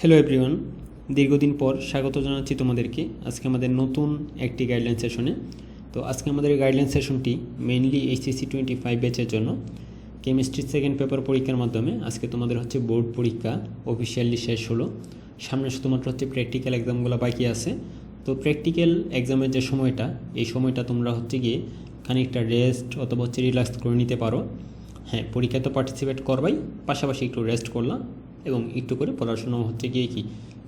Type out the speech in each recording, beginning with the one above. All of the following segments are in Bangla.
হ্যালো এভরিওয়ান দীর্ঘদিন পর স্বাগত জানাচ্ছি তোমাদেরকে। আজকে আমাদের নতুন একটি গাইডলাইন সেশনে তো আজকে আমাদের গাইডলাইন সেশনটি মেইনলি এইচএসসি টোয়েন্টি ফাইভ ব্যাচের জন্য। কেমিস্ট্রি সেকেন্ড পেপার পরীক্ষার মাধ্যমে আজকে তোমাদের হচ্ছে বোর্ড পরীক্ষা অফিসিয়ালি শেষ হলো। সামনে শুধুমাত্র হচ্ছে প্র্যাকটিক্যাল এক্সামগুলো বাকি আছে। তো প্র্যাকটিক্যাল এক্সামের যে সময়টা, এই সময়টা তোমরা হচ্ছে গিয়ে খানিকটা রেস্ট অথবা হচ্ছে রিল্যাক্স করে নিতে পারো। হ্যাঁ পরীক্ষায় তো পার্টিসিপেট করবাই, পাশাপাশি একটু রেস্ট করলাম এবং একটু করে পড়াশোনা হচ্ছে গিয়ে কি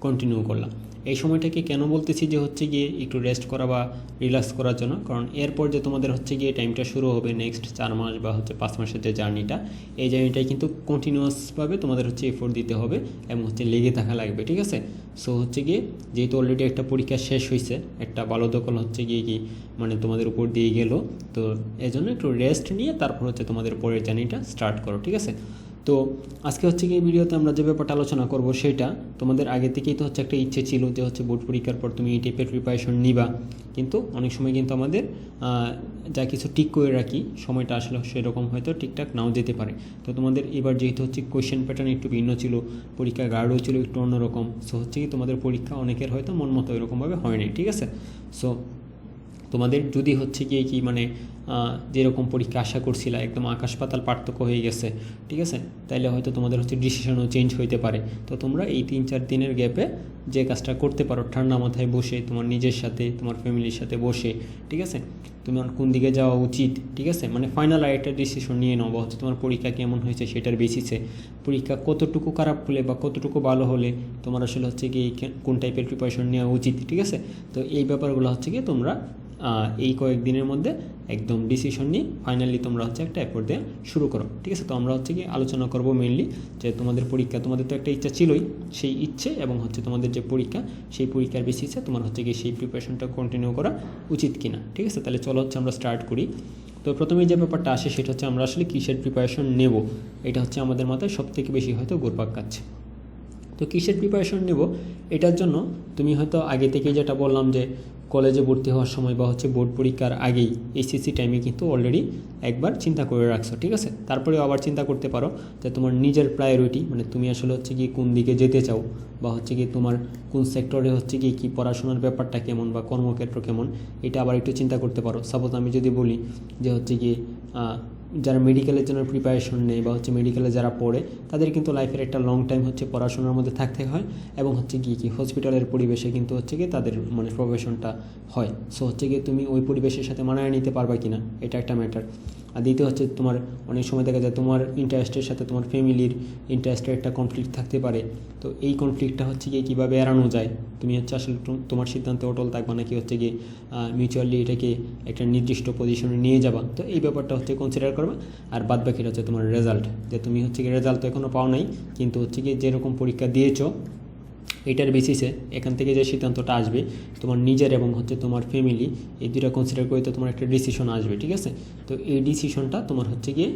কন্টিনিউ করলাম। এই সময়টাকে কেন বলতেছি যে হচ্ছে গিয়ে একটু রেস্ট করা বা রিল্যাক্স করার জন্য? কারণ এরপর যে তোমাদের হচ্ছে গিয়ে টাইমটা শুরু হবে নেক্সট চার মাস বা হচ্ছে পাঁচ মাসের যে জার্নিটা এই জার্নিটাই কিন্তু কন্টিনিউয়াসভাবে তোমাদের হচ্ছে এফোর্ট দিতে হবে এবং হচ্ছে লেগে থাকা লাগবে, ঠিক আছে? সো হচ্ছে গিয়ে যেহেতু অলরেডি একটা পরীক্ষা শেষ হয়েছে একটা ভালো দখল হচ্ছে গিয়ে কি মানে তোমাদের উপর দিয়ে গেল, তো এই জন্য একটু রেস্ট নিয়ে তারপর হচ্ছে তোমাদের পরের জার্নিটা স্টার্ট করো, ঠিক আছে? তো আজকে হচ্ছে কি ভিডিওতে আমরা যে ব্যাপারটা আলোচনা করব সেটা তোমাদের আগে থেকেই তো হচ্ছে একটা ইচ্ছে ছিল যে হচ্ছে বোর্ড পরীক্ষার পর তুমি এই টাইপের প্রিপারেশন নিবা। কিন্তু অনেক সময় কিন্তু আমাদের যা কিছু ঠিক করে রাখি, সময়টা আসলে সেরকম হয়তো ঠিকঠাক নাও যেতে পারে। তো তোমাদের এবার যেহেতু হচ্ছে কোয়েশ্চেন প্যাটার্ন একটু ভিন্ন ছিল, পরীক্ষা গার্ডও ছিল একটু অন্যরকম সো হচ্ছে কি তোমাদের পরীক্ষা অনেকের হয়তো মন মতো এরকমভাবে হয় নাই, ঠিক আছে? সো তোমাদের যদি হচ্ছে গিয়ে কি মানে যেরকম পরীক্ষা আশা করছিল, একদম আকাশ পাতাল পার্থক্য হয়ে গেছে, ঠিক আছে? তাইলে হয়তো তোমাদের হচ্ছে ডিসিশনও চেঞ্জ হইতে পারে। তো তোমরা এই তিন চার দিনের গ্যাপে যে কাজটা করতে পারো, ঠান্ডা মাথায় বসে, তোমার নিজের সাথে, তোমার ফ্যামিলির সাথে বসে, ঠিক আছে? তোমার কোন দিকে যাওয়া উচিত, ঠিক আছে? মানে ফাইনাল একটা ডিসিশন নিয়ে নাও, বা হচ্ছে তোমার পরীক্ষা কেমন হয়েছে সেটার বেসিসে পরীক্ষা কতটুকু খারাপ হলে বা কতটুকু ভালো হলে তোমার আসলে হচ্ছে কি কোন টাইপের প্রিপারেশন নেওয়া উচিত, ঠিক আছে? তো এই ব্যাপারগুলো হচ্ছে কি তোমরা এই কয়েকদিনের মধ্যে একদম ডিসিশন নিয়ে ফাইনালি তোমরা হচ্ছে একটা এফোর্ট দেওয়া শুরু করো। ঠিক আছে? তো আমরা হচ্ছে কি আলোচনা করব মেনলি যে তোমাদের পরীক্ষা, তোমাদের তো একটা ইচ্ছা ছিলই সেই ইচ্ছে এবং হচ্ছে তোমাদের যে পরীক্ষা, সেই পরীক্ষার বেসিসে তোমার হচ্ছে কি সেই প্রিপারেশনটা কন্টিনিউ করা উচিত কিনা। ঠিক আছে? তাহলে চলো হচ্ছে আমরা স্টার্ট করি। তো প্রথমে যে ব্যাপারটা আসে সেটা হচ্ছে আমরা আসলে কিসের প্রিপারেশন নেব? এটা হচ্ছে আমাদের মাথায় সবথেকে বেশি হয়তো গোরপাক কাচ্ছে তো কিসের প্রিপারেশন নেব? এটার জন্য তুমি হয়তো আগে থেকেই যেটা বললাম যে কলেজে ভর্তি হওয়ার সময় বা হচ্ছে বোর্ড পরীক্ষার আগেই এইচএসসি টাইমে কিন্তু অলরেডি একবার চিন্তা করে রাখছো, ঠিক আছে? তারপরে আবার চিন্তা করতে পারো যে তোমার নিজের প্রায়োরিটি মানে তুমি আসলে হচ্ছে কি কোন দিকে যেতে চাও বা হচ্ছে কি তোমার কোন সেক্টরে হচ্ছে কি কী পড়াশোনার ব্যাপারটা কেমন বা কর্মক্ষেত্র কেমন, এটা আবার একটু চিন্তা করতে পারো। সাপোজ আমি যদি বলি যে হচ্ছে কি যারা মেডিকেলের জন্য প্রিপারেশন নেয় বা হচ্ছে মেডিকেলে যারা পড়ে, তাদের কিন্তু লাইফের একটা লং টাইম হচ্ছে পড়াশোনার মধ্যে থাকতে হয় এবং হচ্ছে গিয়ে কি হসপিটালের পরিবেশে কিন্তু হচ্ছে গিয়ে তাদের মানে প্রফেশনটা হয়। সো হচ্ছে গিয়ে তুমি ওই পরিবেশের সাথে মানায় নিতে পারবা কি না এটা একটা ম্যাটার আর দ্বিতীয় হচ্ছে তোমার অনেক সময় দেখা যায় তোমার ইন্টারেস্টের সাথে তোমার ফ্যামিলির ইন্টারেস্টের একটা কনফ্লিক্ট থাকতে পারে। তো এই কনফ্লিক্টটা হচ্ছে গিয়ে কীভাবে এড়ানো যায়? তুমি হচ্ছে আসলে তোমার সিদ্ধান্তে অটল থাকবা নাকি হচ্ছে গিয়ে মিউচুয়ালি এটাকে একটা নির্দিষ্ট পজিশনে নিয়ে যাবা? তো এই ব্যাপারটা হচ্ছে কনসিডার করবে। আর বাদ বাকিটা হচ্ছে তোমার রেজাল্ট যে তুমি হচ্ছে কি রেজাল্ট তো এখনও পাও নাই, কিন্তু হচ্ছে গিয়ে যেরকম পরীক্ষা দিয়েছ, এটার বেসিসে এখান থেকে যে সিদ্ধান্তটা আসবে, তোমার নিজের এবং হচ্ছে তোমার ফ্যামিলি এই দুটা কনসিডার করে তো তোমার একটা ডিসিশন আসবে, ঠিক আছে? তো এই ডিসিশনটা তোমার হচ্ছে গিয়ে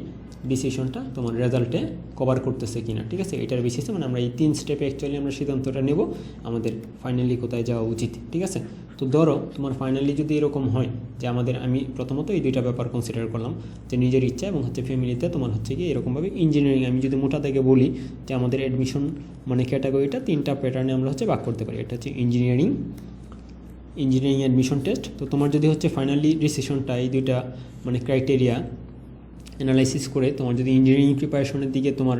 ডিসিশনটা তোমার রেজাল্টে কভার করতেছে কিনা, ঠিক আছে? এটার বেসিসে মানে আমরা এই তিন স্টেপে অ্যাকচুয়ালি আমরা সিদ্ধান্তটা নেব আমাদের ফাইনালি কোথায় যাওয়া উচিত, ঠিক আছে? তো ধরো, তোমার ফাইনালি যদি এরকম হয় যে আমাদের, আমি প্রথমত এই দুইটা ব্যাপার কনসিডার করলাম, যে নিজের ইচ্ছা এবং হচ্ছে ফ্যামিলিতে তোমার হচ্ছে কি এরকমভাবে ইঞ্জিনিয়ারিং আমি যদি মোটা থেকে বলি যে আমাদের অ্যাডমিশন মানে ক্যাটাগরিটা তিনটা প্যাটার্নে আমরা হচ্ছে ভাগ করতে পারি। এটা হচ্ছে ইঞ্জিনিয়ারিং ইঞ্জিনিয়ারিং অ্যাডমিশন টেস্ট তো তোমার যদি হচ্ছে ফাইনালি ডিসিশনটা এই দুইটা মানে ক্রাইটেরিয়া অ্যানালাইসিস করে তোমার যদি ইঞ্জিনিয়ারিং প্রিপারেশনের দিকে তোমার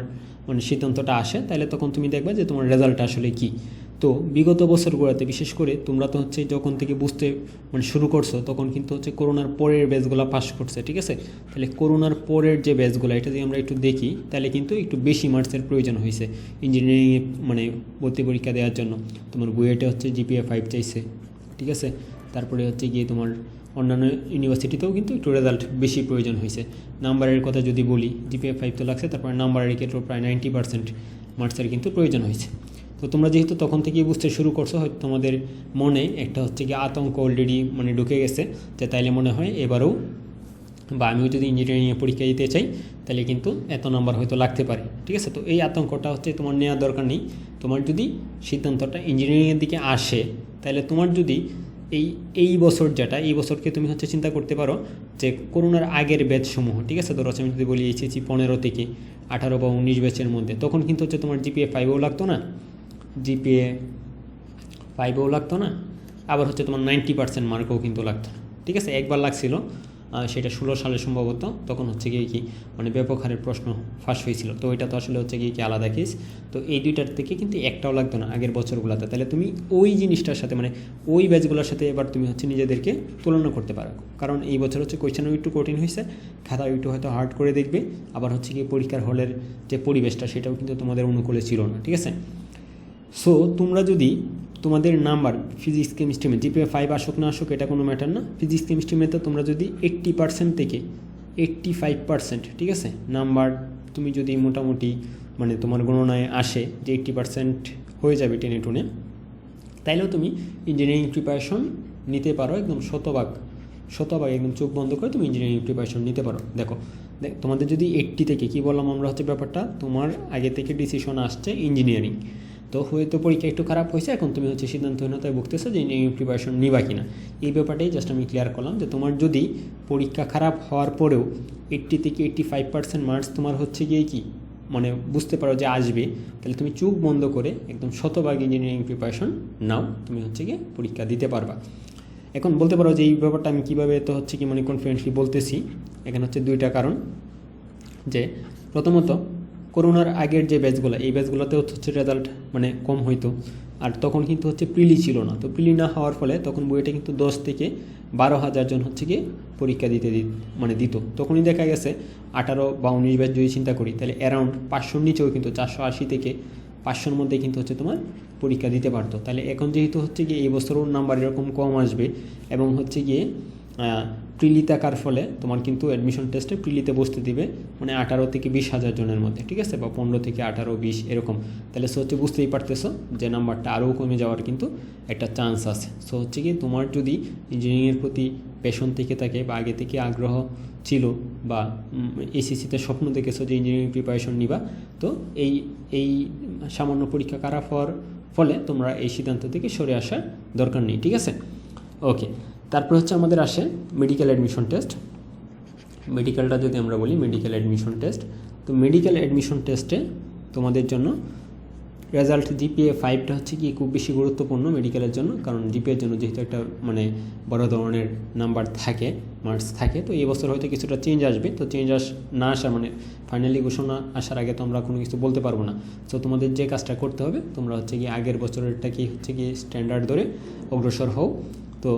মানে সিদ্ধান্তটা আসে, তাহলে তখন তুমি দেখবে যে তোমার রেজাল্ট আসলে কী। তো বিগত বছরগুলোতে বিশেষ করে তোমরা তো হচ্ছে যখন থেকে বুঝতে মানে শুরু করছ, তখন কিন্তু হচ্ছে করোনার পরের ব্যাচগুলো পাস করছে, ঠিক আছে? তাহলে করোনার পরের যে ব্যাচগুলো এটা যদি আমরা একটু দেখি, তাহলে কিন্তু একটু বেশি মার্কসের প্রয়োজন হয়েছে ইঞ্জিনিয়ারিংয়ে মানে ভর্তি পরীক্ষা দেওয়ার জন্য। তোমার বুয়েটে হচ্ছে জিপিএ ফাইভ চাইছে, ঠিক আছে? তারপরে হচ্ছে গিয়ে তোমার অন্যান্য ইউনিভার্সিটিতেও কিন্তু একটু রেজাল্ট বেশি প্রয়োজন হয়েছে। নাম্বারের কথা যদি বলি জিপিএ ফাইভ তো লাগছে, তারপরে নাম্বারের ক্ষেত্রে প্রায় নাইনটি পার্সেন্ট মার্কসের কিন্তু প্রয়োজন হয়েছে। তো তোমরা যেহেতু তখন থেকেই বুঝতে শুরু করছ, হয়তো তোমাদের মনে একটা হচ্ছে কি আতঙ্ক অলরেডি মানে ঢুকে গেছে, যে তাইলে মনে হয় এবারেও, বা আমিও যদি ইঞ্জিনিয়ারিংয়ে পরীক্ষা দিতে চাই তাহলে কিন্তু এত নাম্বার হয়তো লাগতে পারে। ঠিক আছে? তো এই আতঙ্কটা হচ্ছে তোমার নেওয়ার দরকার নেই। তোমার যদি সিদ্ধান্তটা ইঞ্জিনিয়ারিংয়ের দিকে আসে তাহলে তোমার যদি এই এই বছর যেটা, এই বছরকে তুমি হচ্ছে চিন্তা করতে পারো যে করোনার আগের ব্যাচসমূহ, ঠিক আছে? ধরো, আমি যদি বলি এসেছি পনেরো থেকে আঠারো বা উনিশ ব্যাচের মধ্যে, তখন কিন্তু হচ্ছে তোমার জিপিএ ফাইভও লাগতো না? জিপিএ ফাইভেও লাগতো না? আবার হচ্ছে তোমার নাইনটি পার্সেন্ট মার্কও কিন্তু লাগতো না, ঠিক আছে? একবার লাগছিল। সেটা ষোলো সালে সম্ভবত, তখন হচ্ছে গিয়ে কি মানে ব্যাপক হারের প্রশ্ন ফাঁস হয়েছিল। তো এটা তো আসলে হচ্ছে গিয়ে কি আলাদা কেস তো এই দুইটার থেকে কিন্তু একটাও লাগতো না আগের বছরগুলোতে। তাহলে তুমি ওই জিনিসটার সাথে মানে ওই ব্যাচগুলোর সাথে এবার তুমি হচ্ছে নিজেদেরকে তুলনা করতে পারো। কারণ এই বছর হচ্ছে কোয়েশ্চেনও একটু কঠিন হয়েছে খাতা একটু হয়তো হার্ড করে দেখবে, আবার হচ্ছে গিয়ে পরীক্ষার হলের যে পরিবেশটা, সেটাও কিন্তু তোমাদের অনুকূলে ছিল না, ঠিক আছে? সো তোমরা যদি তোমাদের নাম্বার ফিজিক্স কেমিস্ট্রি মে জিপিএ ফাইভ আসুক না আসুক, এটা কোনো ম্যাটার না। ফিজিক্স কেমিস্ট্রি মেতে তোমরা যদি এইট্টি পার্সেন্ট থেকে এইট্টি ফাইভ পার্সেন্ট ঠিক আছে? নাম্বার তুমি যদি মোটামুটি মানে তোমার গণনায় আসে যে এইট্টি পার্সেন্ট হয়ে যাবে টেনে টুনে, তাইলেও তুমি ইঞ্জিনিয়ারিং প্রিপারেশন নিতে পারো, একদম শতভাগ শতভাগ একদম চোখ বন্ধ করে তুমি ইঞ্জিনিয়ারিং প্রিপারেশন নিতে পারো। দেখো দেখ তোমাদের যদি এইট্টি থেকে, কী বললাম আমরা হচ্ছে ব্যাপারটা? তোমার আগে থেকে ডিসিশন আসছে ইঞ্জিনিয়ারিং তো হয়তো পরীক্ষা একটু খারাপ হয়েছে, এখন তুমি হচ্ছে সিদ্ধান্তহীনতায় ভুগতেছো যে ইঞ্জিনিয়ারিং প্রিপারেশন নিবা কিনা। এই ব্যাপারটাই জাস্ট আমি ক্লিয়ার করলাম যে তোমার যদি পরীক্ষা খারাপ হওয়ার পরেও এইট্টি থেকে এইট্টি ফাইভ পার্সেন্ট মার্কস তোমার হচ্ছে গিয়ে কি? মানে বুঝতে পারো যে আসবে, তাহলে তুমি চোখ বন্ধ করে একদম শতভাগ ইঞ্জিনিয়ারিং প্রিপারেশন নাও, তুমি হচ্ছে গিয়ে পরীক্ষা দিতে পারবা। এখন বলতে পারো যে এই ব্যাপারটা আমি কীভাবে তো হচ্ছে কি মানে কনফিডেন্টলি বলতেছি, এখানে হচ্ছে দুইটা কারণ। যে প্রথমত করোনার আগের যে ব্যাচগুলো এই ব্যাচগুলোতে হচ্ছে রেজাল্ট মানে কম হইতো। আর তখন কিন্তু হচ্ছে প্রিলি ছিল না। তো প্রিলি না হওয়ার ফলে তখন বইটা কিন্তু দশ থেকে বারো হাজার জন হচ্ছে গিয়ে পরীক্ষা দিতে মানে দিত। তখনই দেখা গেছে আঠারো বা উনিশ ব্যাচ যদি চিন্তা করি, তাহলে অ্যারাউন্ড পাঁচশোর নিচেও কিন্তু চারশো আশি থেকে পাঁচশোর মধ্যে কিন্তু হচ্ছে তোমার পরীক্ষা দিতে পারতো। তাহলে এখন যেহেতু হচ্ছে গিয়ে এই বছরও নাম্বার এরকম কম আসবে এবং হচ্ছে গিয়ে প্রিলি থাকার ফলে তোমার কিন্তু অ্যাডমিশন টেস্টে প্রিলিতে বসতে দিবে মানে আঠারো থেকে বিশ হাজার জনের মধ্যে, ঠিক আছে? বা পনেরো থেকে আঠারো, বিশ, এরকম। তাহলে সো হচ্ছে বুঝতেই পারতেছো যে নাম্বারটা আরও কমে যাওয়ার কিন্তু একটা চান্স আছে। সো হচ্ছে কি তোমার যদি ইঞ্জিনিয়ারিংয়ের প্রতি পেশন থেকে থাকে বা আগে থেকে আগ্রহ ছিল বা এসিসিতে স্বপ্ন দেখেছ যে ইঞ্জিনিয়ারিং প্রিপারেশন নিবা, তো এই এই সামান্য পরীক্ষা খারাপ হওয়ার ফলে তোমরা এই সিদ্ধান্ত থেকে সরে আসার দরকার নেই, ঠিক আছে? ওকে তারপর হচ্ছে আমাদের আসে মেডিকেল অ্যাডমিশন টেস্ট মেডিকেলটা যদি আমরা বলি মেডিকেল অ্যাডমিশন টেস্ট তো মেডিকেল অ্যাডমিশন টেস্টে তোমাদের জন্য রেজাল্ট জিপিএ ফাইভটা হচ্ছে কি খুব বেশি গুরুত্বপূর্ণ মেডিকেলের জন্য, কারণ জিপিএর জন্য যেহেতু একটা মানে বড় ধরনের নাম্বার থাকে মার্কস থাকে, তো এই বছর হয়তো কিছুটা চেঞ্জ আসবে। তো চেঞ্জ আস, না আসা মানে ফাইনালি ঘোষণা আসার আগে তো আমরা কোনো কিছু বলতে পারব না। তো তোমাদের যে কাজটা করতে হবে, তোমরা হচ্ছে কি আগের বছরেরটা কি হচ্ছে কি স্ট্যান্ডার্ড ধরে অগ্রসর হও। তো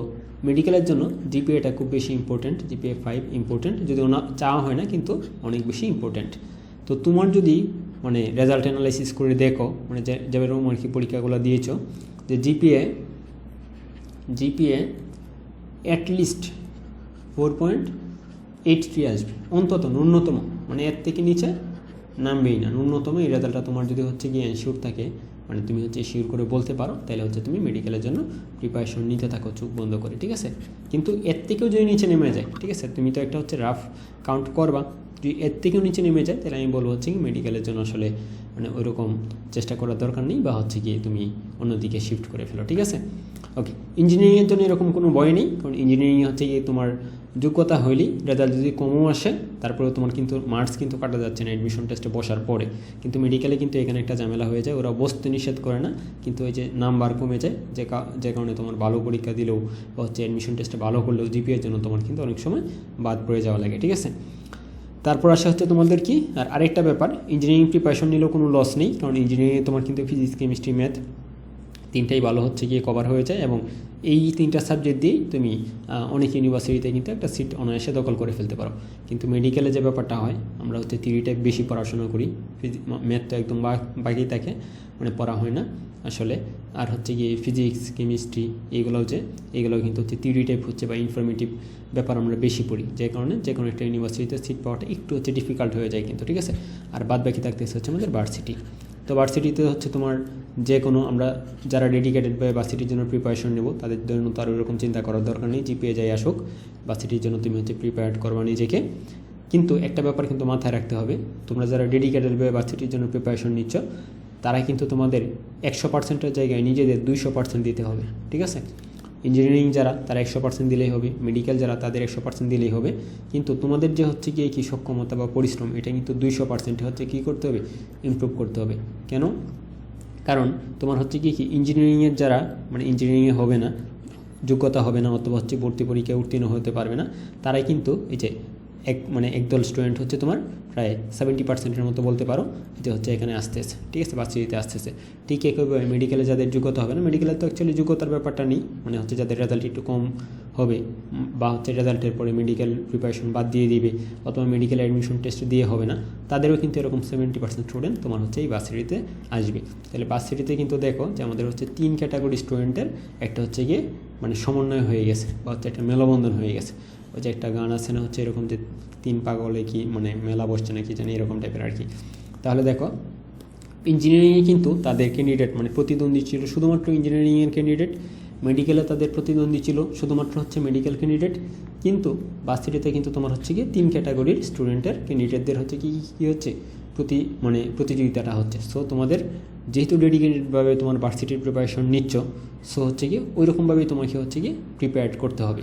মেডিকেলের জন্য জিপিএটা খুব বেশি ইম্পর্ট্যান্ট জিপিএ ফাইভ ইম্পর্ট্যান্ট যদি ওনা চাওয়া হয় না কিন্তু অনেক বেশি ইম্পর্ট্যান্ট তো তোমার যদি মানে রেজাল্ট অ্যানালাইসিস করে দেখো মানে যেরকম আর কি পরীক্ষাগুলো দিয়েছ, যে GPA GPA at least four point eight three আসবে। অন্তত ন্যূনতম। মানে এর থেকে নিচে নামবেই না। ন্যূনতম এই রেজাল্টটা তোমার যদি হচ্ছে গিয়ে এনশিওর থাকে মানে তুমি হচ্ছে শিওর করে বলতে পারো, তাহলে হচ্ছে তুমি মেডিকেলের জন্য প্রিপারেশন নিতে থাকো, চোখ বন্ধ করে, ঠিক আছে? কিন্তু এর থেকেও যদি নিচে নেমে যায়, ঠিক আছে? তুমি তো একটা হচ্ছে রাফ কাউন্ট করবা, যদি এর থেকেও নিচে নেমে যায়, তাহলে আমি বলব হচ্ছে কি মেডিকেলের জন্য আসলে মানে ওইরকম চেষ্টা করার দরকার নেই বা হচ্ছে গিয়ে তুমি অন্যদিকে শিফট করে ফেলো, ঠিক আছে? ওকে ইঞ্জিনিয়ারিংয়ের জন্য এরকম কোনো ভয় নেই, কারণ ইঞ্জিনিয়ারিং হচ্ছে গিয়ে তোমার যোগ্যতা হইলেই রেজাল্ট যদি কমও আসে তারপরে তোমার কিন্তু মার্কস কিন্তু কাটা যাচ্ছে না অ্যাডমিশন টেস্টে বসার পরে। কিন্তু মেডিকেলে কিন্তু এখানে একটা ঝামেলা হয়ে যায়, ওরা বসতে নিষেধ করে না, কিন্তু ওই যে নাম্বার কমে যায়, যে যে কারণে তোমার ভালো পরীক্ষা দিলেও বা হচ্ছে অ্যাডমিশন টেস্টে ভালো করলেও জিপিএর জন্য তোমার কিন্তু অনেক সময় বাদ পড়ে যাওয়া লাগে, ঠিক আছে? তারপর আসা হচ্ছে তোমাদের কি? আর আরেকটা ব্যাপার ইঞ্জিনিয়ারিং প্রিপারেশন নিলেও কোনো লস নেই, কারণ ইঞ্জিনিয়ারিং তোমার কিন্তু ফিজিক্স কেমিস্ট্রি ম্যাথ তিনটাই ভালো হচ্ছে গিয়ে কভার হয়ে যায় এবং এই তিনটা সাবজেক্ট দিয়েই তুমি অনেক ইউনিভার্সিটিতে কিন্তু একটা সিট অনায়াসে দখল করে ফেলতে পারো। কিন্তু মেডিকেলে যে ব্যাপারটা হয়, আমরা হচ্ছে থিরিটাই বেশি পড়াশোনা করি ম্যাথ তো একদম বাকি থাকে মানে পড়া হয় না আসলে। আর হচ্ছে গিয়ে ফিজিক্স কেমিস্ট্রি এইগুলো যে এইগুলো কিন্তু হচ্ছে থিওরি টাইপ হচ্ছে বা ইনফরমেটিভ ব্যাপার আমরা বেশি পড়ি। যে কারণে যে কোনো একটা ইউনিভার্সিটিতে সিট পাওয়াটা একটু হচ্ছে ডিফিকাল্ট হয়ে যায় কিন্তু, ঠিক আছে? আর বাদ বাকি থাকতেছে হচ্ছে আমাদের ভার্সিটি তো ভার্সিটিতে হচ্ছে তোমার যে কোনো আমরা যারা ডেডিকেটেড বা ভার্সিটির জন্য প্রিপারেশন নেব, তাদের জন্য তো আর ওরকম চিন্তা করার দরকার নেই জিপিএ যাই আসুক ভার্সিটির জন্য তুমি হচ্ছে প্রিপেয়ার্ড করবা নিজেকে। কিন্তু একটা ব্যাপার কিন্তু মাথায় রাখতে হবে, তোমরা যারা ডেডিকেটেড বা ভার্সিটির জন্য প্রিপারেশন নিচ্ছ, তারা কিন্তু তোমাদের একশো পার্সেন্টের জায়গায় নিজেদের দুইশো পার্সেন্ট দিতে হবে, ঠিক আছে? ইঞ্জিনিয়ারিং যারা, তারা একশো পার্সেন্ট দিলেই হবে মেডিকেল যারা, তাদের একশো পার্সেন্ট দিলেই হবে। কিন্তু তোমাদের যে হচ্ছে কি কী সক্ষমতা বা পরিশ্রম, এটা কিন্তু দুইশো পার্সেন্ট হচ্ছে কী করতে হবে ইমপ্রুভ করতে হবে। কেন? কারণ তোমার হচ্ছে কি কি ইঞ্জিনিয়ারিংয়ের যারা মানে ইঞ্জিনিয়ারিংয়ে হবে না, যোগ্যতা হবে না, অথবা হচ্ছে ভর্তি পরীক্ষায় উত্তীর্ণ হতে পারবে না, তারাই কিন্তু এই যে এক মানে একদল স্টুডেন্ট হচ্ছে তোমার প্রায় সেভেন্টি পার্সেন্টের মতো বলতে পারো। যে হচ্ছে এখানে আসতেছে। ঠিক আছে বাচ্চাদিতে আসতেছে। ঠিক একইভাবে মেডিকেলে যাদের যোগ্যতা হবে না মেডিকেলে তো অ্যাকচুয়ালি যোগ্যতার ব্যাপারটা নেই। মানে হচ্ছে যাদের রেজাল্ট একটু কম হবে, বা হচ্ছে রেজাল্টের পরে মেডিকেল প্রিপারেশন বাদ দিয়ে দিবে, অথবা মেডিকেল অ্যাডমিশন টেস্ট দিয়ে হবে না, তাদেরও কিন্তু এরকম সেভেন্টি পার্সেন্ট স্টুডেন্ট তোমার হচ্ছে এই বাসিটিতে আসবে। তাহলে বাসিটিতে কিন্তু দেখো যে আমাদের হচ্ছে তিন ক্যাটাগরি স্টুডেন্টের একটা হচ্ছে গিয়ে মানে সমন্বয় হয়ে গেছে, বা হচ্ছে একটা মেলবন্ধন হয়ে গেছে। ওই যে একটা গান আছে না হচ্ছে এরকম যে তিন পাগলে কি মানে মেলা বসছে না কি জানি এরকম টাইপের আর কি। তাহলে দেখো ইঞ্জিনিয়ারিংয়ে কিন্তু তাদের ক্যান্ডিডেট মানে প্রতিদ্বন্দ্বী ছিল, শুধুমাত্র ইঞ্জিনিয়ারিংয়ের ক্যান্ডিডেট মেডিকেলে তাদের প্রতিদ্বন্দ্বী ছিল, শুধুমাত্র হচ্ছে মেডিকেল ক্যান্ডিডেট কিন্তু ভার্সিটিতে কিন্তু তোমার হচ্ছে গিয়ে তিন ক্যাটাগরির স্টুডেন্টের ক্যান্ডিডেটদের হচ্ছে কি, কী হচ্ছে? প্রতি মানে প্রতিযোগিতাটা হচ্ছে। সো তোমাদের যেহেতু ডেডিকেটেডভাবে তোমার ভার্সিটির প্রিপারেশন নিচ্ছ সো হচ্ছে গিয়ে ওই রকমভাবেই তোমাকে হচ্ছে গিয়ে প্রিপেয়ার্ড করতে হবে।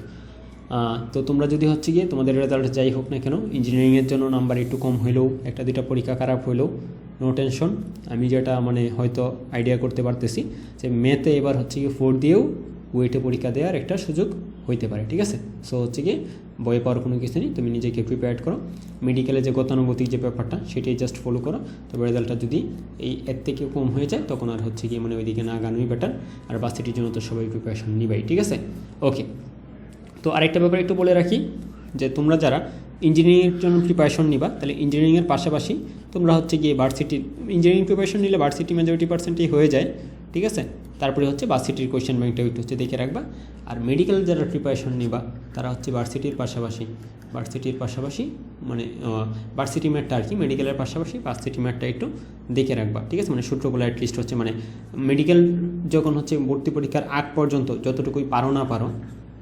তো তোমরা যদি হচ্ছে গিয়ে তোমাদের রেজাল্ট যাই হোক না কেন ইঞ্জিনিয়ারিংয়ের জন্য নাম্বার একটু কম হলেও একটা দুইটা পরীক্ষা খারাপ হলেও নো টেনশন আমি যেটা মানে হয়তো আইডিয়া করতে পারতেছি, যে মেতে এবার হচ্ছে গিয়ে ফোর দিয়েও ওয়েটে পরীক্ষা দেওয়ার একটা সুযোগ হইতে পারে, ঠিক আছে? সো হচ্ছে গিয়ে বয়ে পাওয়ার কোনো কিছু নেই, তুমি নিজেকে প্রিপেয়ার করো। মেডিকেলে যে গতানুগতিক যে ব্যাপারটা, সেটাই জাস্ট ফলো করো। তবে রেজাল্টটা যদি এই এর থেকে কম হয়ে যায়, তখন আর হচ্ছে গিয়ে মানে ওইদিকে না গানোই বেটার আর বাসিটির জন্য তো সবাই প্রিপারেশন নিবাই, ঠিক আছে? ওকে তো আরেকটা ব্যাপার একটু বলে রাখি যে তোমরা যারা ইঞ্জিনিয়ারিংয়ের জন্য প্রিপারেশন নিবা, তাহলে ইঞ্জিনিয়ারিংয়ের পাশাপাশি তোমরা হচ্ছে গিয়ে ভার্সিটি ইঞ্জিনিয়ারিং প্রিপারেশন নিলে ভার্সিটি মেজরিটি পার্সেন্টেই হয়ে যায়, ঠিক আছে? তারপরে হচ্ছে ভার্সিটির কোয়েশ্চেন ব্যাংকটা একটু হচ্ছে দেখে রাখবা। আর মেডিকেল যারা প্রিপারেশন নিবা, তারা হচ্ছে ভার্সিটির পাশাপাশি ভার্সিটির পাশাপাশি মানে ভার্সিটি ম্যাটটা আর কি মেডিকেলের পাশাপাশি ভার্সিটি ম্যাটটা একটু দেখে রাখবা, ঠিক আছে? মানে সূত্রগুলো অ্যাটলিস্ট হচ্ছে মানে মেডিকেল যখন হচ্ছে ভর্তি পরীক্ষার আগ পর্যন্ত যতটুকুই পারো না পারো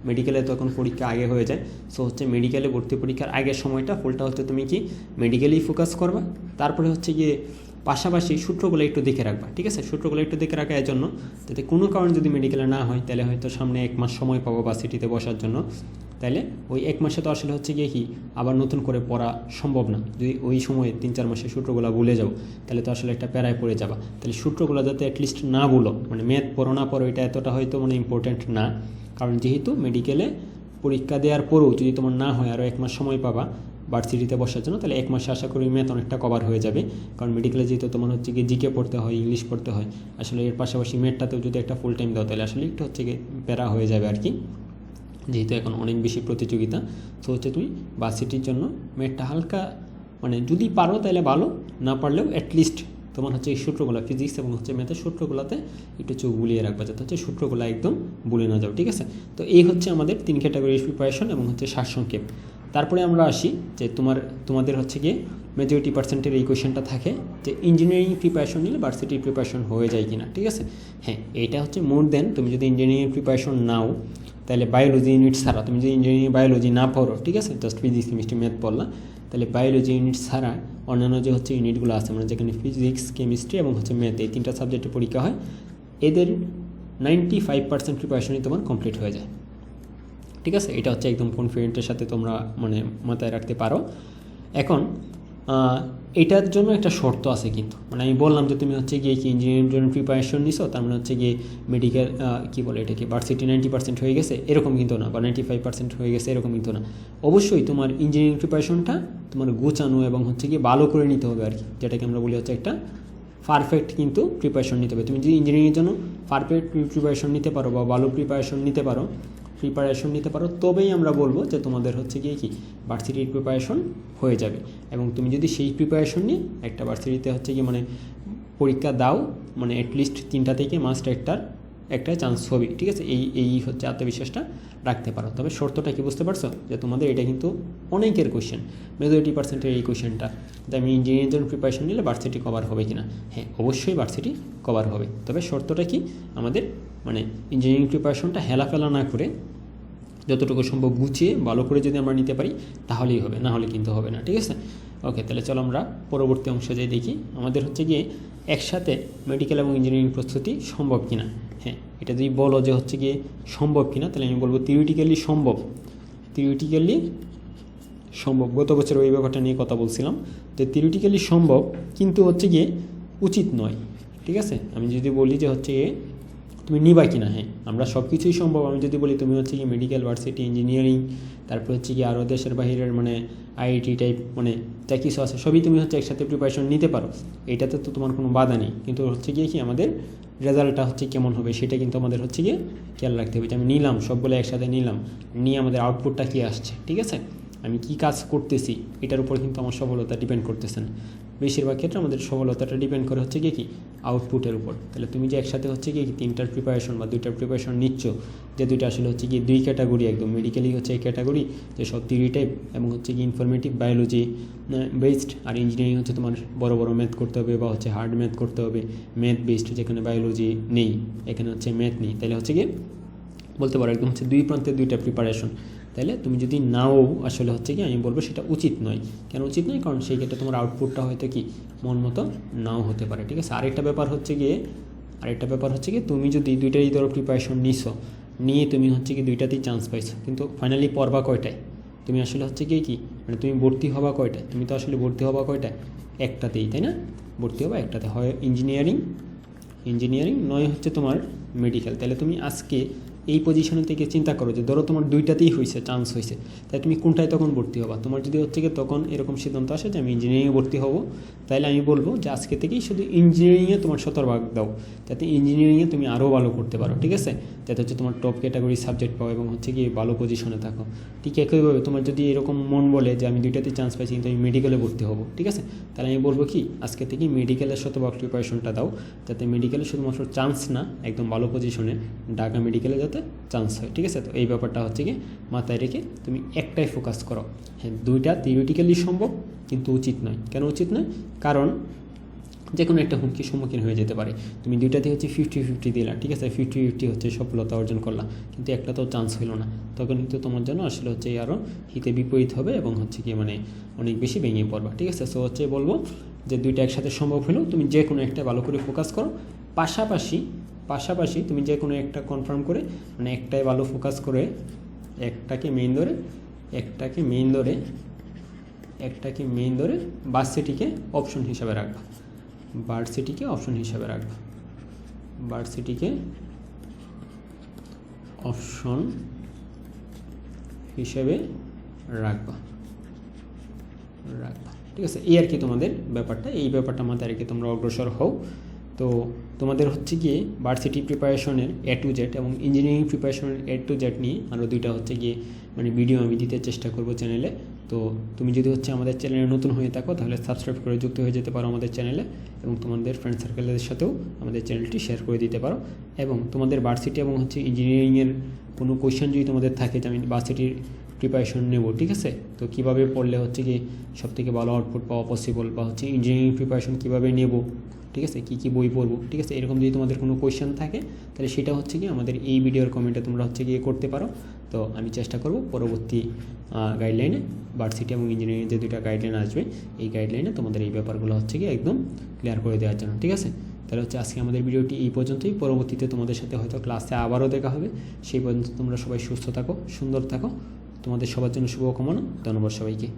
মেডিকেলে তখন পরীক্ষা আগে হয়ে যায়। সো হচ্ছে মেডিকেলে ভর্তি পরীক্ষার আগের সময়টা ফুলটা হচ্ছে তুমি কি মেডিকেলেই ফোকাস করবা। তারপরে হচ্ছে গিয়ে পাশাপাশি সূত্রগুলো একটু দেখে রাখবা, ঠিক আছে? সূত্রগুলো একটু দেখে রাখা এর জন্য যাতে কোনো কারণে যদি মেডিকেলে না হয়, তাহলে হয়তো সামনে এক মাস সময় পাবো বা সিটিতে বসার জন্য। তাহলে ওই এক মাসে তো আসলে হচ্ছে গিয়ে কি আবার নতুন করে পড়া সম্ভব না। যদি ওই সময়ে তিন চার মাসে সূত্রগুলো ভুলে যাও, তাহলে তো আসলে একটা প্যারায় পড়ে যাবা। তাহলে সূত্রগুলো যাতে অ্যাটলিস্ট না বলো মানে ম্যাথ পড়ো না পড়ো, এটা এতটা হয়তো মানে ইম্পর্ট্যান্ট না। কারণ যেহেতু মেডিকেলে পরীক্ষা দেওয়ার পরেও যদি তোমার না হয় আরও এক মাস সময় পাবা ভার্সিটিতে বসার জন্য, তাহলে এক মাসে আশা করি ম্যাথ অনেকটা কভার হয়ে যাবে। কারণ মেডিকেলে যেহেতু তোমার হচ্ছে গিয়ে জিকে পড়তে হয় ইংলিশ পড়তে হয়, আসলে এর পাশাপাশি ম্যাথটাতেও যদি একটা ফুল টাইম দাও, তাহলে আসলে একটু হচ্ছে গিয়ে প্যারা হয়ে যাবে আর কি। যেহেতু এখন অনেক বেশি প্রতিযোগিতা, তো হচ্ছে তুমি ভার্সিটির জন্য ম্যাথটা হালকা মানে যদি পারো তাহলে ভালো, না পারলেও অ্যাটলিস্ট তোমার হচ্ছে এই সূত্রগুলো ফিজিক্স এবং হচ্ছে ম্যাথের সূত্রগুলোতে একটু চোখ বুলিয়ে রাখবা, যাতে হচ্ছে সূত্রগুলো একদম ভুলে না যাও, ঠিক আছে? তো এই হচ্ছে আমাদের তিন ক্যাটাগরির প্রিপারেশন এবং হচ্ছে সারসংক্ষেপ। তারপরে আমরা আসি যে তোমার, তোমাদের হচ্ছে গিয়ে মেজরিটি পার্সেন্টের এই কোয়েশনটা থাকে যে ইঞ্জিনিয়ারিং প্রিপারেশন নিলে ভার্সিটির প্রিপারেশন হয়ে যায় কিনা, ঠিক আছে? হ্যাঁ এটা হচ্ছে মোর দেন তুমি যদি ইঞ্জিনিয়ারিং প্রিপারেশন নাও, তাহলে বায়োলজি ইউনিট ছাড়া, তুমি যদি ইঞ্জিনিয়ারিং বায়োলজি না পড়ো, ঠিক আছে? জাস্ট ফিজিক্স কেমিস্ট্রি ম্যাথ পড়লা, তাহলে বায়োলজি ইউনিট ছাড়া অন্যান্য যে হচ্ছে ইউনিটগুলো আছে মানে যেখানে ফিজিক্স কেমিস্ট্রি এবং হচ্ছে ম্যাথ এই তিনটা সাবজেক্টে পরীক্ষা হয়, এদের নাইনটি ফাইভ পার্সেন্ট প্রিপারেশনই তোমার কমপ্লিট হয়ে যায়। ঠিক আছে? এটা হচ্ছে একদম কনফিডেন্টের সাথে তোমরা মানে মাথায় রাখতে পারো। এখন এটার জন্য একটা শর্ত আছে কিন্তু। মানে আমি বললাম যে তুমি হচ্ছে গিয়ে কি ইঞ্জিনিয়ারিং জন্য প্রিপারেশন নিছো, তার মানে হচ্ছে গিয়ে মেডিকেল কী বলে এটাকে ভার্সিটি নাইনটি পার্সেন্ট হয়ে গেছে, এরকম কিন্তু না, বা নাইনটি ফাইভ পার্সেন্ট হয়ে গেছে, এরকম কিন্তু না। অবশ্যই তোমার ইঞ্জিনিয়ারিং প্রিপারেশনটা তোমার গোছানো এবং হচ্ছে গিয়ে ভালো করে নিতে হবে আর কি, যেটাকে আমরা বলি হচ্ছে একটা পারফেক্ট কিন্তু প্রিপারেশন নিতে হবে। তুমি যদি ইঞ্জিনিয়ারিংয়ের জন্য পারফেক্ট প্রিপারেশন নিতে পারো বা ভালো প্রিপারেশন নিতে পারো প্রিপারেশন নিতে পারো, তবেই আমরা বলব যে তোমাদের হচ্ছে গিয়ে কি ভার্সিটির প্রিপারেশন হয়ে যাবে। এবং তুমি যদি সেই প্রিপারেশন নিয়ে একটা ভার্সিটিতে হচ্ছে কি মানে পরীক্ষা দাও মানে অ্যাটলিস্ট তিনটা থেকে মাস্ট একটার একটা চান্স হবে ঠিক আছে? এই এই হচ্ছে আত্মবিশ্বাসটা রাখতে পারো। তবে শর্তটা কি বুঝতে পারছ? যে তোমাদের এটা কিন্তু অনেকের কোয়েশ্চেন মেজরিটি পার্সেন্টের এই কোয়েশ্চেনটা যে আমি ইঞ্জিনিয়ারিং জন্য প্রিপারেশন নিলে ভার্সিটি কভার হবে কি না হ্যাঁ অবশ্যই ভার্সিটি কভার হবে। তবে শর্তটা কি? আমাদের মানে ইঞ্জিনিয়ারিং প্রিপারেশনটা হেলাফেলা না করে যতটুকু সম্ভব গুছিয়ে, ভালো করে যদি আমরা নিতে পারি, তাহলেই হবে, না হলে কিন্তু হবে না, ঠিক আছে? ওকে তাহলে চলো আমরা পরবর্তী অংশে যাই দেখি, আমাদের হচ্ছে গিয়ে একসাথে মেডিকেল এবং ইঞ্জিনিয়ারিং প্রস্তুতি সম্ভব কিনা? হ্যাঁ এটা যদি বলো যে হচ্ছে গিয়ে সম্ভব কিনা, তাহলে আমি বলব থিওরিটিক্যালি সম্ভব। থিওরিটিক্যালি সম্ভব। গত বছর ওই ব্যাপারটা নিয়ে কথা বলছিলাম। তো থিওরিটিক্যালি সম্ভব কিন্তু হচ্ছে গিয়ে উচিত নয়। ঠিক আছে? আমি যদি বলি যে হচ্ছে গিয়ে তুমি নিবা কি না হ্যাঁ আমরা সব কিছুই সম্ভব। আমি যদি বলি তুমি হচ্ছে কি মেডিকেল ভার্সিটি ইঞ্জিনিয়ারিং তারপর হচ্ছে কি আরও দেশের বাহিরের মানে আইআইটি টাইপ মানে যা কিছু আছে, সবই তুমি হচ্ছে একসাথে প্রিপারেশন নিতে পারো। এটাতে তো তোমার কোনো বাধা নেই। কিন্তু হচ্ছে গিয়ে কি আমাদের রেজাল্টটা হচ্ছে কেমন হবে সেটা কিন্তু আমাদের হচ্ছে গিয়ে খেয়াল রাখতে হবে যে আমি নিলাম, সবগুলো একসাথে নিলাম। নিয়ে আমাদের আউটপুটটা কী আসছে, ঠিক আছে? আমি কি কাজ করতেছি, এটার উপর কিন্তু আমার সফলতা ডিপেন্ড করতেছে না। বেশিরভাগ ক্ষেত্রে আমাদের সফলতাটা ডিপেন্ড করে হচ্ছে কি কি? আউটপুটের উপর। তাহলে তুমি যে একসাথে হচ্ছে কি তিনটার প্রিপারেশন বা দুইটার প্রিপারেশন নিচ্ছ, যে দুইটা আসলে হচ্ছে কি দুই ক্যাটাগরি একদম মেডিকেলি হচ্ছে এই ক্যাটাগরি যে সব থিওরি টাইপ এবং হচ্ছে কি ইনফরমেটিভ বায়োলজি বেসড আর ইঞ্জিনিয়ারিং হচ্ছে তোমার বড় বড় ম্যাথ করতে হবে বা হচ্ছে হার্ড ম্যাথ করতে হবে। ম্যাথ বেসড যেখানে বায়োলজি নেই, এখানে হচ্ছে ম্যাথ নেই। তাহলে হচ্ছে কি বলতে পারো একদম হচ্ছে দুই প্রান্তে দুইটা প্রিপারেশন তাহলে তুমি যদি নাও, আসলে হচ্ছে কি আমি বলব সেটা উচিত নয়। কেন উচিত নয়? কারণ সেই ক্ষেত্রে তোমার আউটপুটটা হয়তো কি মন মতো নাও হতে পারে, ঠিক আছে? আরেকটা ব্যাপার হচ্ছে গিয়ে, আরেকটা ব্যাপার হচ্ছে কি তুমি যদি দুইটারই ধরো প্রিপারেশন নিছো, নিয়ে তুমি হচ্ছে কি দুইটাতেই চান্স পাইছো, কিন্তু ফাইনালি পড়বা কয়টায়? তুমি আসলে হচ্ছে কি কি মানে তুমি ভর্তি হবা কয়টায়? তুমি তো আসলে ভর্তি হবা কয়টায়? একটাতেই, তাই না? ভর্তি হবা একটাতে। হয় ইঞ্জিনিয়ারিং ইঞ্জিনিয়ারিং নয় হচ্ছে তোমার মেডিকেল তাহলে তুমি আজকে এই পজিশনে থেকে চিন্তা করো যে, ধরো তোমার দুইটাতেই হয়েছে চান্স হয়েছে তাই তুমি কোনটায় তখন ভর্তি হবা? তোমার যদি হচ্ছে কি তখন এরকম সিদ্ধান্ত আসে যে, আমি ইঞ্জিনিয়ারিংয়ে ভর্তি হব তাহলে আমি বলব যে, আজকে থেকেই শুধু ইঞ্জিনিয়ারিংয়ে তোমার শতভাগ দাও। যাতে ইঞ্জিনিয়ারিংয়ে তুমি আরও ভালো করতে পারো, ঠিক আছে? যাতে হচ্ছে তোমার টপ ক্যাটাগরি সাবজেক্ট পাও এবং হচ্ছে কি ভালো পজিশনে থাকো। ঠিক একইভাবে তোমার যদি এরকম মন বলে যে, আমি দুইটাতে চান্স পাইছি, কিন্তু আমি মেডিকেলে ভর্তি হব, ঠিক আছে? তাহলে আমি বলব কি, আজকে থেকে মেডিকেলের শতভাগ প্রিপারেশনটা দাও। যাতে মেডিকেলে শুধুমাত্র চান্স না, একদম ভালো পজিশনে ঢাকা মেডিকেলে যাতে চান্স হয় ঠিক আছে? তো এই ব্যাপারটা হচ্ছে কি মাথায় রেখে তুমি একটাই ফোকাস করো। হ্যাঁ দুইটা থিওরিটিক্যালি সম্ভব, কিন্তু উচিত নয়। কেন উচিত নয়? কারণ যে কোনো একটা হুমকির সম্মুখীন হয়ে যেতে পারে। তুমি দুইটাতে হচ্ছে ফিফটি ফিফটি দিলা, ঠিক আছে? ফিফটি ফিফটি হচ্ছে সফলতা অর্জন করলা, কিন্তু একটা তো চান্স হলো না। তখন কিন্তু তোমার জন্য আসলে হচ্ছে আরও হিতে বিপরীত হবে এবং হচ্ছে কি মানে অনেক বেশি ভেঙে পড়বা, ঠিক আছে? সো হচ্ছে বলব যে দুইটা একসাথে সম্ভব হলেও তুমি যে কোনো একটা ভালো করে ফোকাস করো। পাশাপাশি পাশাপাশি তুমি যে কোনো একটা কনফার্ম করে মানে একটাই ভালো ফোকাস করে, একটাকে মেইন ধরে, একটাকে মেইন ধরে, একটাকে মেইন ধরে বাসসিটিকে অপশন হিসাবে রাখবা। বার্ডসিটিকে অপশন হিসাবে রাখবা। বার্ডসিটিকে অপশন হিসেবে রাখবা। রাখবা। ঠিক আছে? এই আর কি তোমাদের ব্যাপারটা। এই ব্যাপারটা মাথায় রেখে তোমরা অগ্রসর হও। তো তোমাদের হচ্ছে গিয়ে ভার্সিটি প্রিপারেশনের এ টু জেড এবং ইঞ্জিনিয়ারিং প্রিপারেশনের এ টু জেড নিয়ে আরও দুইটা হচ্ছে গিয়ে মানে ভিডিও আমি দিতে চেষ্টা করব চ্যানেলে তো তুমি যদি হচ্ছে আমাদের চ্যানেলে নতুন হয়ে থাকো, তাহলে সাবস্ক্রাইব করে যুক্ত হয়ে যেতে পারো আমাদের চ্যানেলে এবং তোমাদের ফ্রেন্ড সার্কেলের সাথেও আমাদের চ্যানেলটি শেয়ার করে দিতে পারো। এবং তোমাদের ভার্সিটি এবং হচ্ছে ইঞ্জিনিয়ারিংয়ের কোনো কোয়েশ্চেন যদি তোমাদের থাকে, যে আমি ভার্সিটির প্রিপারেশন নেব, ঠিক আছে? তো কীভাবে পড়লে হচ্ছে কি সবথেকে ভালো আউটপুট পাওয়া পসিবল বা হচ্ছে ইঞ্জিনিয়ারিং প্রিপারেশন কীভাবে নেব? ঠিক আছে? কী কী বই পড়ব? ঠিক আছে? এরকম যদি তোমাদের কোনো কোয়েশ্চেন থাকে, তাহলে সেটা হচ্ছে কি আমাদের এই ভিডিওর কমেন্টে তোমরা হচ্ছে গিয়ে করতে পারো। তো আমি চেষ্টা করব পরবর্তী গাইডলাইনে ভার্সিটি এবং ইঞ্জিনিয়ারিং যে দুইটা গাইডলাইন আসবে, এই গাইডলাইনে তোমাদের এই ব্যাপারগুলো হচ্ছে গিয়ে একদম ক্লিয়ার করে দেওয়ার জন্য, ঠিক আছে? তাহলে হচ্ছে আজকে আমাদের ভিডিওটি এই পর্যন্তই। পরবর্তীতে তোমাদের সাথে হয়তো ক্লাসে আবারও দেখা হবে। সেই পর্যন্ত তোমরা সবাই সুস্থ থাকো, সুন্দর থাকো। তোমাদের সবার জন্য শুভকামনা। ধন্যবাদ সবাইকে।